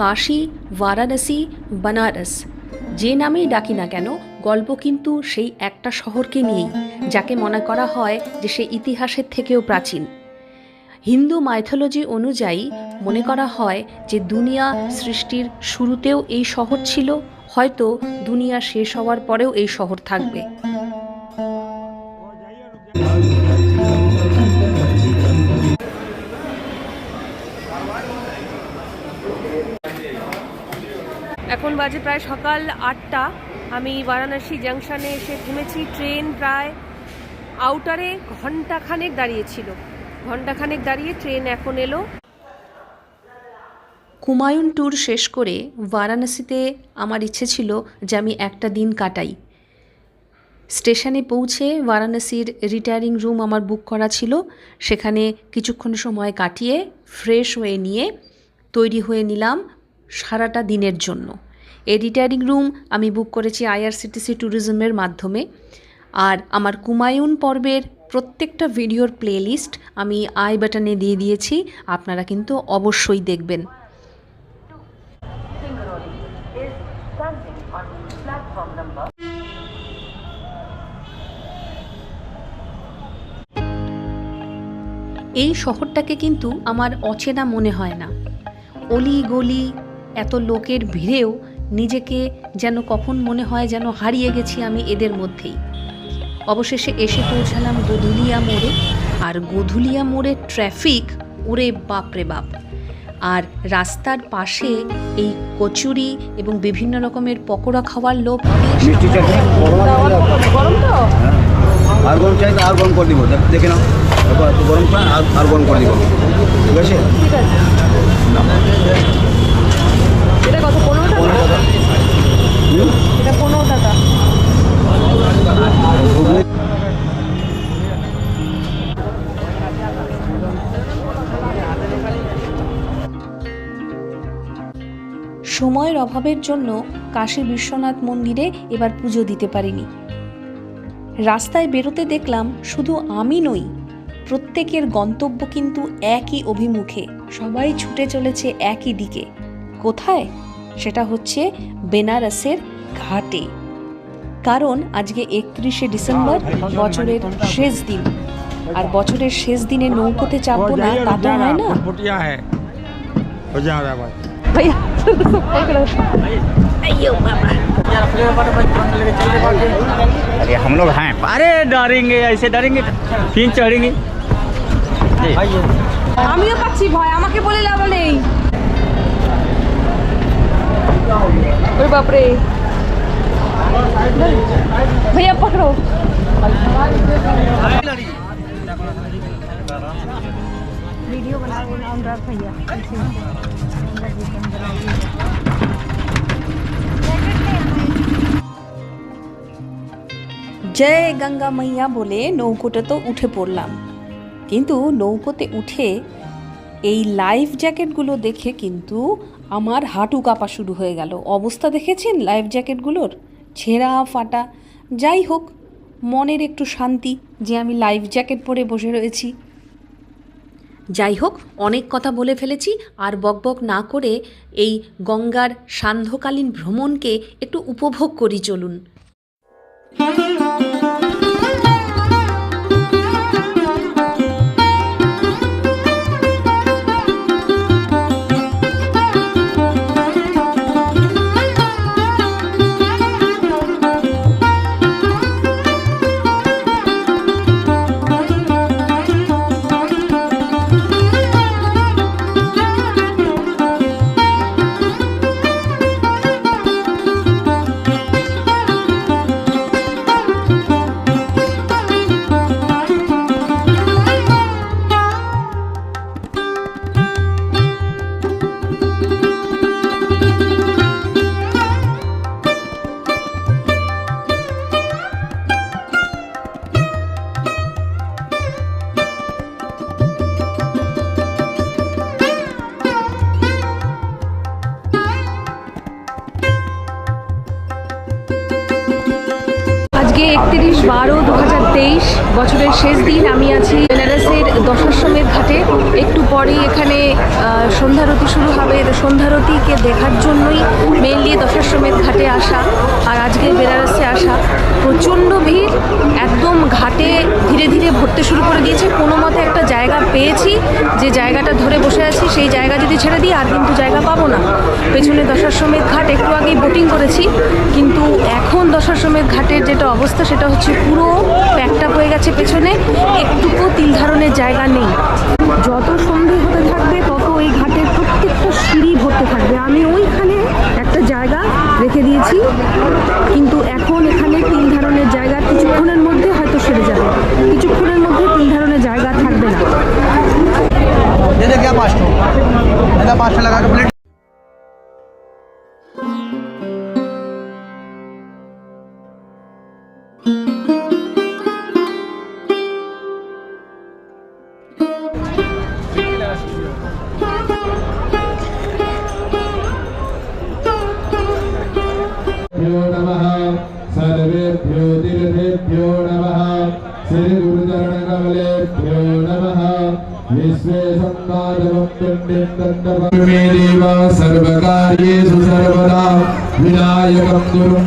কাশী, বারাণসী, বানারস। যে নামেই ডাকি না কেন, গল্প কিন্তু সেই একটা শহরকে নিয়েই, যাকে মনে করা হয় যে সে ইতিহাসের থেকেও প্রাচীন। হিন্দু মাইথোলজি অনুযায়ী মনে করা হয় যে দুনিয়া সৃষ্টির শুরুতেও এই শহর ছিল, হয়তো দুনিয়া শেষ হওয়ার পরেও এই শহর থাকবে। এখন বাজে প্রায় সকাল আটটা। আমি বারাণসী জাংশনে এসে থেমেছি। ট্রেন প্রায় আউটারে ঘন্টাখানেক দাঁড়িয়েছিল। ঘন্টাখানেক দাঁড়িয়ে ট্রেন এখন এলো। কুমায়ুন ট্যুর শেষ করে বারাণসীতে আমার ইচ্ছে ছিল যে আমি একটা দিন কাটাই। স্টেশনে পৌঁছে বারাণসীর রিটায়ারিং রুম আমার বুক করা ছিল। সেখানে কিছুক্ষণ সময় কাটিয়ে ফ্রেশ হয়ে নিয়ে তৈরি হয়ে নিলাম সারাটা দিনের জন্য। এই রিটায়ারিং রুম আমি বুক করেছি আইআরসিটিসি ট্যুরিজমের মাধ্যমে। আর আমার কুমায়ুন পর্বের প্রত্যেকটা ভিডিওর প্লেলিস্ট আমি আই বাটনে দিয়ে দিয়েছি, আপনারা কিন্তু অবশ্যই দেখবেন। এই শহরটাকে কিন্তু আমার অচেনা মনে হয় না। অলি গলি এত লোকের ভিড়েও নিজেকে যেন কখন মনে হয় যেন হারিয়ে গেছি আমি এদের মধ্যেই। অবশেষে এসে পৌঁছালাম গোধুলিয়া মোড়ে আর গোধুলিয়া মোড়ে ট্রাফিক ওরে বাপরে বাপ। আর রাস্তার পাশে এই কচুরি এবং বিভিন্ন রকমের পকোড়া খাওয়ার গরম তো আর গরম চাই আর গরম করে দিব দেখে নাও। গরম আর আর গরম করে দিব ঠিক আছে? ঠিক আছে। এটা কত পনেরো টাকা। এটা পনেরো টাকা। সময়ের অভাবের জন্য কাশী বিশ্বনাথ মন্দিরে এবার পুজো দিতে পারিনি। রাস্তায় বেরোতে দেখলাম শুধু আমি নই প্রত্যেকের গন্তব্য কিন্তু একই অভিমুখে সবাই ছুটে চলেছে একই দিকে। কোথায়? সেটা হচ্ছে বেনারসের ঘাটে কারণ আজকে একত্রিশে ডিসেম্বর বছরের শেষ দিন আর বছরের শেষ দিনে নৌকোতে চাপবো না তা তো হয় না फुटिया है हो जा रहा है भाई ভাইয়া अयो बाबा अरे हम लोग हैं अरे डरेंगे ऐसे डरेंगे फिर चढ़ेंगे जी। আমিও পাচ্ছি ভয় আমাকে বলে লাভ নেই ওই বাপরে भैया पकड़ो वीडियो बना रहे हैं अनुराग भैया জয় গঙ্গা মাইয়া বলে নৌকোতে তো উঠে পড়লাম কিন্তু নৌকোতে উঠে এই লাইফ জ্যাকেটগুলো দেখে কিন্তু আমার হাঁটু কাঁপা শুরু হয়ে গেল। অবস্থা দেখেছেন লাইফ জ্যাকেটগুলোর ছেঁড়া, ফাটা, যাই হোক, মনের একটু শান্তি যে আমি লাইফ জ্যাকেট পরে বসে রয়েছি। যাই হোক, অনেক কথা বলে ফেলেছি, আর বকবক না করে এই গঙ্গার সান্ধ্যকালীন ভ্রমণকে একটু উপভোগ করি চলুন। আজকে একত্রিশ বারো দু বছরের শেষ দিন। আমি আছি বেনারসের দশাশ্বমেধ ঘাটে। একটু পরেই এখানে সন্ধ্যারতি শুরু হবে। সন্ধ্যারতিকে দেখার জন্যই মেনলি দশাশ্বমেধ ঘাটে আসা আর আজকে বেনারসে আসা। প্রচণ্ড ভিড়, একদম ঘাটে ধীরে ধীরে ভরতে শুরু করে দিয়েছে। কোনো মতে একটা জায়গা পেয়েছি, যে জায়গাটা ধরে বসে আছি, সেই জায়গা যদি ছেড়ে দিই, আর কিন্তু জায়গা পাবো না। পেছনে দশাশ্বমেধ ঘাট, একটু আগেই বোটিং করেছি, কিন্তু এখন ঘাটের যেটা অবস্থা, সেটা হচ্ছে পুরো প্যাকটাপ হয়ে গেছে পেছনে। একটুকু তিল ধারণের জায়গা নেই। যত সন্ধে হতে থাকবে, তত ওই ঘাটের প্রত্যেকটা সিঁড়ি ভরতে থাকবে। আমি ওইখানে একটা জায়গা রেখে দিয়েছি, কিন্তু এখন এখানে তিল ধারণের জায়গা কিছুক্ষণের মধ্যে হয়তো সেরে যাবে। কিছুক্ষণের মধ্যে তিল ধারণের জায়গা থাকবে না। मे सर्वदा विनायकं गुरुं